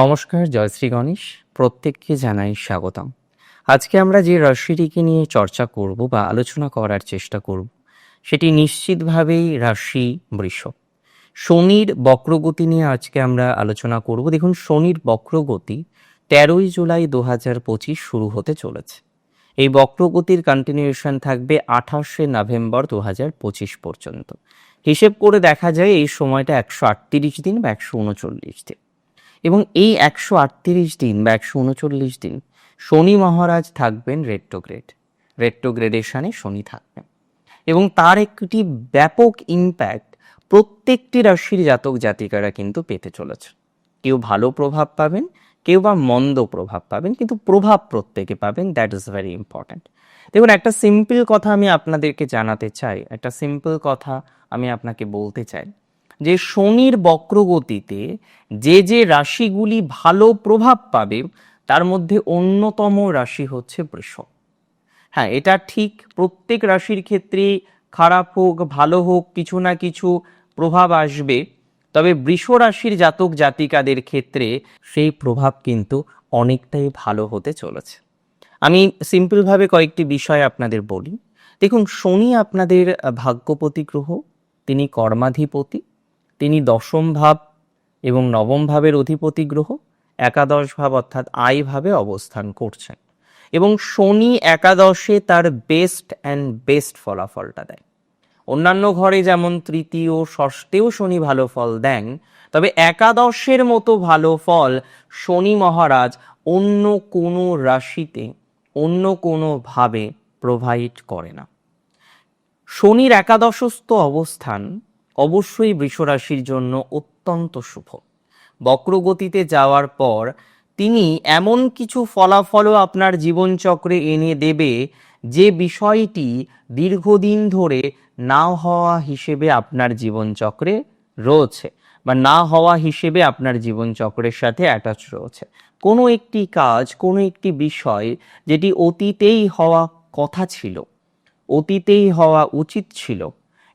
নমস্কার, জয় শ্রী গণেশ। প্রত্যেককে জানাই স্বাগতম। আজকে আমরা যে রাশিটিকে নিয়ে চর্চা করব বা আলোচনা করার চেষ্টা করব, সেটি নিশ্চিতভাবেই রাশি বৃষ। শনির বক্রগতি নিয়ে আজকে আমরা আলোচনা করব। দেখুন, শনির বক্রগতি তেরোই জুলাই দু হাজার পঁচিশ শুরু হতে চলেছে। এই বক্রগতির কন্টিনিউশন থাকবে আঠাশে নভেম্বর দু হাজার পঁচিশ পর্যন্ত। হিসেব করে দেখা যায় এই সময়টা একশো আটত্রিশ দিন বা একশো উনচল্লিশ দিন। এবং এই একশো আটত্রিশ দিন বা একশো উনচল্লিশ দিন শনি মহারাজ থাকবেন রেট্রোগ্রেড রেট্রোগ্রেডেশনে শনি থাকবেন। এবং তার একটি ব্যাপক ইম্প্যাক্ট প্রত্যেকটি রাশির জাতক জাতিকারা কিন্তু পেতে চলেছে। কেউ ভালো প্রভাব পাবেন, কেউ বা মন্দ প্রভাব পাবেন, কিন্তু প্রভাব প্রত্যেকে পাবেন দ্যাট ইজ ভেরি ইম্পর্ট্যান্ট দেখুন, একটা সিম্পল কথা আমি আপনাদেরকে জানাতে চাই, একটা সিম্পল কথা আমি আপনাকে বলতে চাই। যে শনির বক্রগতিতে যে যে রাশিগুলি ভালো প্রভাব পাবে, তার মধ্যে অন্যতম রাশি হচ্ছে বৃষ হ্যাঁ এটা ঠিক প্রত্যেক রাশির ক্ষেত্রে খারাপ হোক, ভালো হোক, কিছু না কিছু প্রভাব আসবে। তবে বৃষ রাশির জাতক জাতিকাদের ক্ষেত্রে সেই প্রভাব কিন্তু অনেকটাই ভালো হতে চলেছে। আমি সিম্পলভাবে কয়েকটি বিষয় আপনাদের বলি। দেখুন, শনি আপনাদের ভাগ্যপতি গ্রহ, তিনি কর্মাধিপতি। তিনি দশম ভাব এবং নবম ভাবের অধিপতি গ্রহ, একাদশ ভাব অর্থাৎ আয় ভাবে অবস্থান করছেন এবং শনি একাদশে তার বেস্ট অ্যান্ড বেস্ট ফলাফলটা দেয়। অন্যান্য ঘরে যেমন তৃতীয়, ষষ্ঠেও শনি ভালো ফল দেন, তবে একাদশের মতো ভালো ফল শনি মহারাজ অন্য কোনো রাশিতে, অন্য কোনো ভাবে প্রোভাইড করে না। শনির একাদশস্থ অবস্থান অবশ্যই বৃষরাশির জন্য অত্যন্ত শুভ। বক্রগতিতে যাওয়ার পর তিনি এমন কিছু ফলাফলও আপনার জীবনচক্রে এনে দেবে যে বিষয়টি দীর্ঘদিন ধরে না হওয়া হিসেবে আপনার জীবনচক্রে রয়েছে বা না হওয়া হিসেবে আপনার জীবনচক্রের সাথে অ্যাটাচ রয়েছে। কোনো একটি কাজ, কোনো একটি বিষয় যেটি অতীতেই হওয়া কথা ছিল, অতীতেই হওয়া উচিত ছিল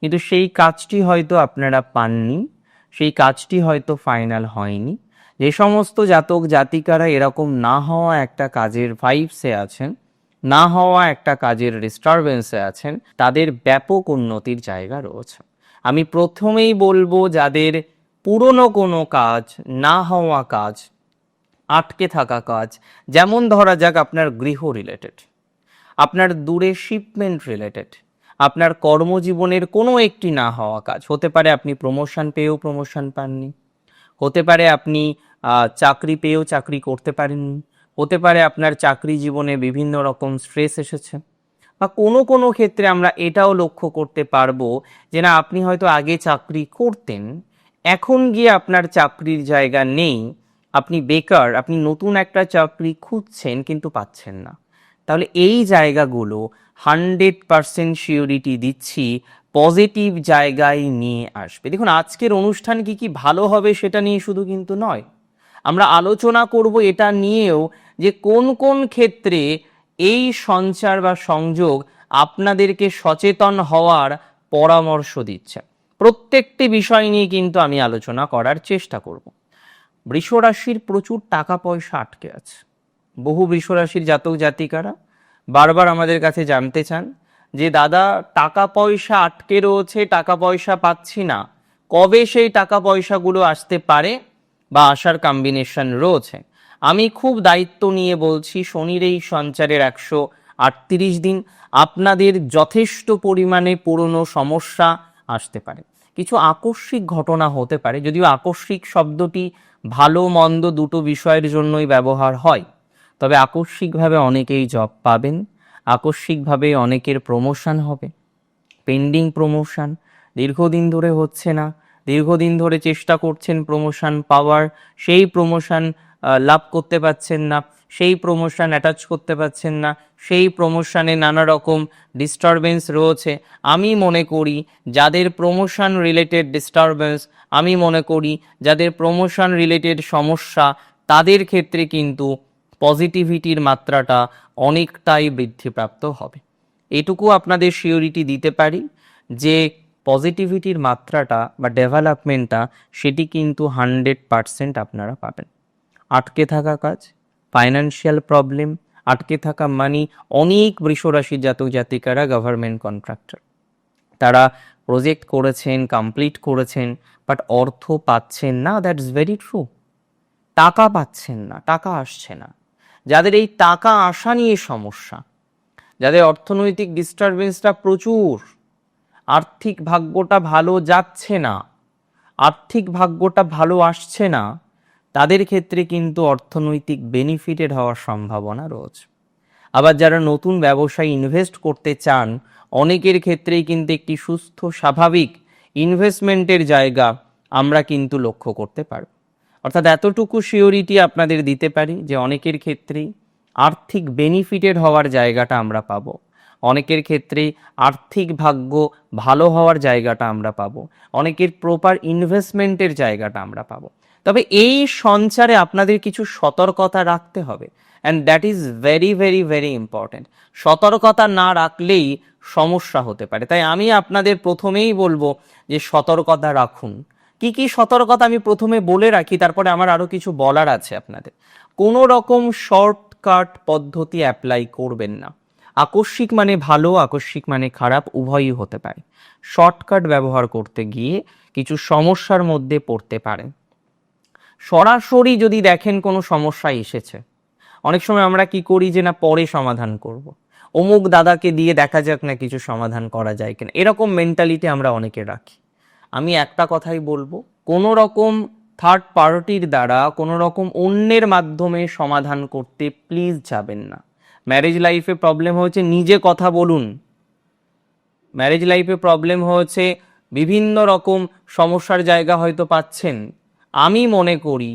কিন্তু সেই কাজটি হয়তো আপনারা পাননি, সেই কাজটি হয়তো ফাইনাল হয়নি। যে সমস্ত জাতক জাতিকারা এরকম না হওয়া একটা কাজের ভাইবসে আছেন, না হওয়া একটা কাজের ডিস্টারবেন্সে আছেন, তাদের ব্যাপক উন্নতির জায়গা রয়েছে। আমি প্রথমেই বলব, যাদের পুরনো কোনো কাজ, না হওয়া কাজ, আটকে থাকা কাজ, যেমন ধরা যাক আপনার গৃহ রিলেটেড আপনার দূরে শিপমেন্ট রিলেটেড আপনার কর্মজীবনের কোনো একটি না হওয়া কাজ। হতে পারে আপনি প্রমোশন পেয়েও প্রমোশন পাননি। হতে পারে আপনি চাকরি পেয়েও চাকরি করতে পারেননি। হতে পারে আপনার চাকরি জীবনে বিভিন্ন রকম স্ট্রেস এসেছে। বা কোনো কোনো ক্ষেত্রে আমরা এটাও লক্ষ্য করতে পারব যে না, আপনি হয়তো আগে চাকরি করতেন, এখন গিয়ে আপনার চাকরির জায়গা নেই, আপনি বেকার, আপনি নতুন একটা চাকরি খুঁজছেন কিন্তু পাচ্ছেন না। তাহলে এই জায়গাগুলো হান্ড্রেড পারসেন্ট শিওরিটি দিচ্ছি, পজিটিভ জায়গায় নিয়ে আসবে। দেখুন, আজকের অনুষ্ঠান কি কি ভালো হবে সেটা নিয়ে শুধু কিন্তু নয়। আমরা আলোচনা করব এটা নিয়েও যে কোন কোন ক্ষেত্রে এই সঞ্চার বা সংযোগ আপনাদেরকে সচেতন হওয়ার পরামর্শ দিচ্ছে। প্রত্যেকটি বিষয় নিয়ে কিন্তু আমি আলোচনা করার চেষ্টা করব। বৃষ রাশির প্রচুর টাকা পয়সা আটকে আছে। বহু বৃষ রাশির জাতক জাতিকারা বারবার আমাদের কাছে জানতে চান যে, দাদা, টাকা পয়সা আটকে রয়েছে, টাকা পয়সা পাচ্ছি না। কবে সেই টাকা পয়সাগুলো আসতে পারে? বা আসার কম্বিনেশন রয়েছে। আমি খুব দায়িত্ব নিয়ে বলছি, শনির এই সঞ্চারের একশো আটত্রিশ দিন আপনাদের যথেষ্ট পরিমাণে পুরনো সমস্যা আসতে পারে। কিছু আকস্মিক ঘটনা হতে পারে, যদিও আকস্মিক শব্দটি ভালো, মন্দ দুটো বিষয়ের জন্যই ব্যবহার হয়। তবে আকস্মিকভাবে অনেকেই জব পাবেন, আকস্মিকভাবে অনেকের প্রমোশন হবে। পেন্ডিং প্রমোশন দীর্ঘদিন ধরে হচ্ছে না, দীর্ঘদিন ধরে চেষ্টা করছেন প্রমোশন পাওয়ার, সেই প্রমোশন লাভ করতে পারছেন না, সেই প্রমোশন অ্যাটাচ করতে পারছেন না, সেই প্রমোশনে নানা রকম ডিস্টারবেন্স রয়েছে। আমি মনে করি যাদের প্রমোশন রিলেটেড ডিস্টারবেন্স আমি মনে করি যাদের প্রমোশন রিলেটেড সমস্যা, তাদের ক্ষেত্রে কিন্তু পজিটিভিটির মাত্রাটা অনেকটাই বৃদ্ধিপ্রাপ্ত হবে। এটুকু আপনাদের শিওরিটি দিতে পারি যে পজিটিভিটির মাত্রাটা বা ডেভেলপমেন্টটা সেটি কিন্তু হান্ড্রেড পারসেন্ট আপনারা পাবেন। আটকে থাকা কাজ, ফাইন্যান্সিয়াল প্রবলেম, আটকে থাকা মানি, অনেক বৃষরাশির জাতক জাতিকারা গভর্নমেন্ট কন্ট্রাক্টর। তারা প্রজেক্ট করেছেন, কমপ্লিট করেছেন, বাট অর্থ পাচ্ছেন না, দ্যাটস ভেরি ট্রু। টাকা পাচ্ছেন না, টাকা আসছে না। যাদের এই টাকা আসা নিয়ে সমস্যা, যাদের অর্থনৈতিক ডিস্টারবেন্সটা প্রচুর, আর্থিক ভাগ্যটা ভালো যাচ্ছে না, আর্থিক ভাগ্যটা ভালো আসছে না, তাদের ক্ষেত্রে কিন্তু অর্থনৈতিক বেনিফিটেড হওয়ার সম্ভাবনা রয়েছে। আবার যারা নতুন ব্যবসায় ইনভেস্ট করতে চান, অনেকের ক্ষেত্রেই কিন্তু একটি সুস্থ, স্বাভাবিক ইনভেস্টমেন্টের জায়গা আমরা কিন্তু লক্ষ্য করতে পারব। অর্থাৎ এতটুকু সিওরিটি আপনাদের দিতে পারি যে অনেকের ক্ষেত্রেই আর্থিক বেনিফিটেড হওয়ার জায়গাটা আমরা পাবো। অনেকের ক্ষেত্রে আর্থিক ভাগ্য ভালো হওয়ার জায়গাটা আমরা পাবো। অনেকের প্রপার ইনভেস্টমেন্টের জায়গাটা আমরা পাবো। তবে এই সঞ্চারে আপনাদের কিছু সতর্কতা রাখতে হবে। And that is very very very important সতর্কতা না রাখলেই সমস্যা হতে পারে। তাই আমি আপনাদের প্রথমেই বলব যে সতর্কতা রাখুন। কি কি সতর্কতা আমি প্রথমে বলে রাখি, তারপরে আমার আরও কিছু বলার আছে আপনাদের। কোনো রকম শর্টকাট পদ্ধতি অ্যাপ্লাই করবেন না। আকস্মিক মানে ভালো, আকস্মিক মানে খারাপ, উভয়ই হতে পারে। শর্টকাট ব্যবহার করতে গিয়ে কিছু সমস্যার মধ্যে পড়তে পারেন। সরাসরি যদি দেখেন কোনো সমস্যা এসেছে, অনেক সময় আমরা কি করি যে না, পরে সমাধান করব। অমুক দাদাকে দিয়ে দেখা যাক না কিছু সমাধান করা যায় কিনা। এরকম মেন্টালিটি আমরা অনেকে রাখি। আমি একটা কথাই বলব, কোনো রকম থার্ড পার্টির দ্বারা কোনো রকম অন্যের মাধ্যমে সমাধান করতে প্লিজ যাবেন না। ম্যারেজ লাইফে প্রবলেম হয়েছে, নিজে কথা বলুন। ম্যারেজ লাইফে প্রবলেম হয়েছে, বিভিন্ন রকম সমস্যার জায়গা হয়তো পাচ্ছেন। আমি মনে করি,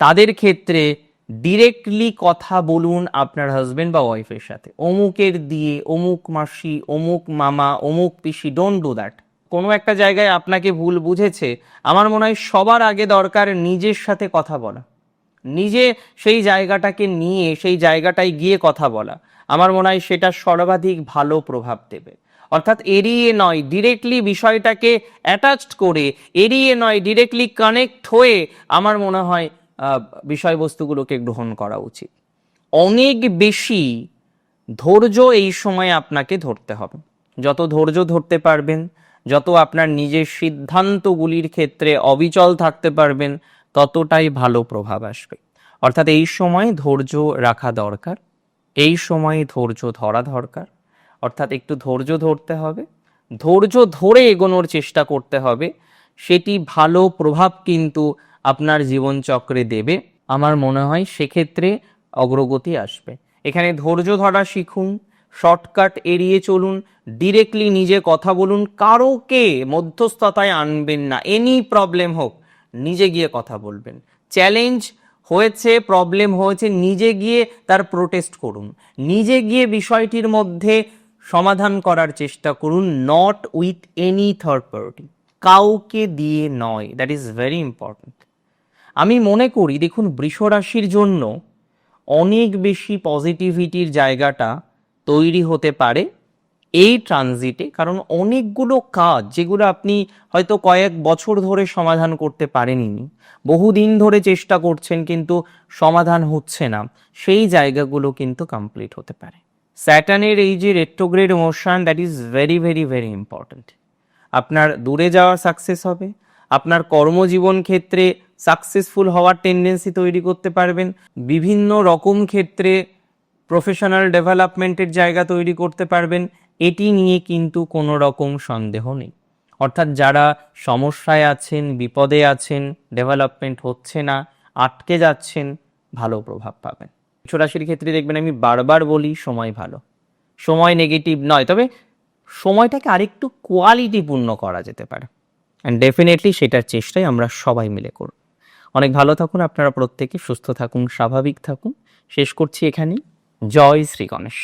তাদের ক্ষেত্রে ডিরেক্টলি কথা বলুন আপনার হাজবেন্ড বা ওয়াইফের সাথে। অমুকের দিয়ে, অমুক মাসি, অমুক মামা, অমুক পিসি ডোন্ট ডু দ্যাট কোনো একটা জায়গায় আপনাকে ভুল বুঝেছে, আমার মনে হয় সবার আগে দরকার নিজের সাথে কথা বলা। নিজে সেই জায়গাটাকে নিয়ে, সেই জায়গাটায় গিয়ে কথা বলা। আমার মনে হয় সেটা সর্বাধিক ভালো প্রভাব দেবে। অর্থাৎ এড়িয়ে নয় ডিরেক্টলি বিষয়টাকে অ্যাটাচড করে এড়িয়ে নয় ডিরেক্টলি কানেক্ট হয়ে আমার মনে হয় বিষয়বস্তুগুলোকে গ্রহণ করা উচিত। অনেক বেশি ধৈর্য এই সময় আপনাকে ধরতে হবে। যত ধৈর্য ধরতে পারবেন যত আপনার নিজের সিদ্ধান্তগুলির ক্ষেত্রে অবিচল থাকতে পারবেন, ততটাই ভালো প্রভাব আসবে। অর্থাৎ এই সময় ধৈর্য রাখা দরকার, এই সময় ধৈর্য ধরা দরকার। অর্থাৎ একটু ধৈর্য ধরতে হবে, ধৈর্য ধরে এগোনোর চেষ্টা করতে হবে, সেটি ভালো প্রভাব কিন্তু আপনার জীবনচক্রে দেবে। আমার মনে হয় সেক্ষেত্রে অগ্রগতি আসবে। এখানে ধৈর্য ধরা শিখুন শর্টকাট এড়িয়ে চলুন ডিরেক্টলি নিজে কথা বলুন, কারোকে মধ্যস্থতায় আনবেন না এনি প্রবলেম হোক, নিজে গিয়ে কথা বলবেন। চ্যালেঞ্জ হয়েছে প্রবলেম হয়েছে, নিজে গিয়ে তার প্রোটেস্ট করুন। নিজে গিয়ে বিষয়টির মধ্যে সমাধান করার চেষ্টা করুন not with any third party কাউকে দিয়ে নয় দ্যাট ইজ ভেরি ইম্পর্ট্যান্ট আমি মনে করি, দেখুন বৃষরাশির জন্য অনেক বেশি পজিটিভিটির জায়গাটা তৈরি হতে পারে এই ট্রানজিটে, কারণ অনেকগুলো কাজ যেগুলো আপনি হয়তো কয়েক বছর ধরে সমাধান করতে পারেননি, বহুদিন ধরে চেষ্টা করছেন কিন্তু সমাধান হচ্ছে না, সেই জায়গাগুলো কিন্তু কমপ্লিট হতে পারে। স্যাটানের এই যে retrograde motion that is very very very important আপনার দূরে যাওয়া সাকসেস হবে, আপনার কর্মজীবন ক্ষেত্রে সাকসেসফুল হওয়ার টেন্ডেন্সি তৈরি করতে পারবেন, বিভিন্ন রকম ক্ষেত্রে প্রফেশনাল ডেভেলপমেন্টের জায়গা তৈরি করতে পারবেন, এটি নিয়ে কিন্তু কোনো রকম সন্দেহ নেই। অর্থাৎ যারা সমস্যায় আছেন, বিপদে আছেন, ডেভেলপমেন্ট হচ্ছে না, আটকে যাচ্ছেন, ভালো প্রভাব পাবেন। রাশির ক্ষেত্রে দেখবেন আমি বারবার বলি, সময় ভালো। সময় নেগেটিভ নয়, তবে সময়টাকে আরেকটু কোয়ালিটিপূর্ণ করা যেতে পারে। অ্যান্ড ডেফিনেটলি সেটার চেষ্টাই আমরা সবাই মিলে করব। অনেক ভালো থাকুন, আপনারা প্রত্যেকে সুস্থ থাকুন, স্বাভাবিক থাকুন। শেষ করছি এখানেই। জয় শ্রী গণেশ।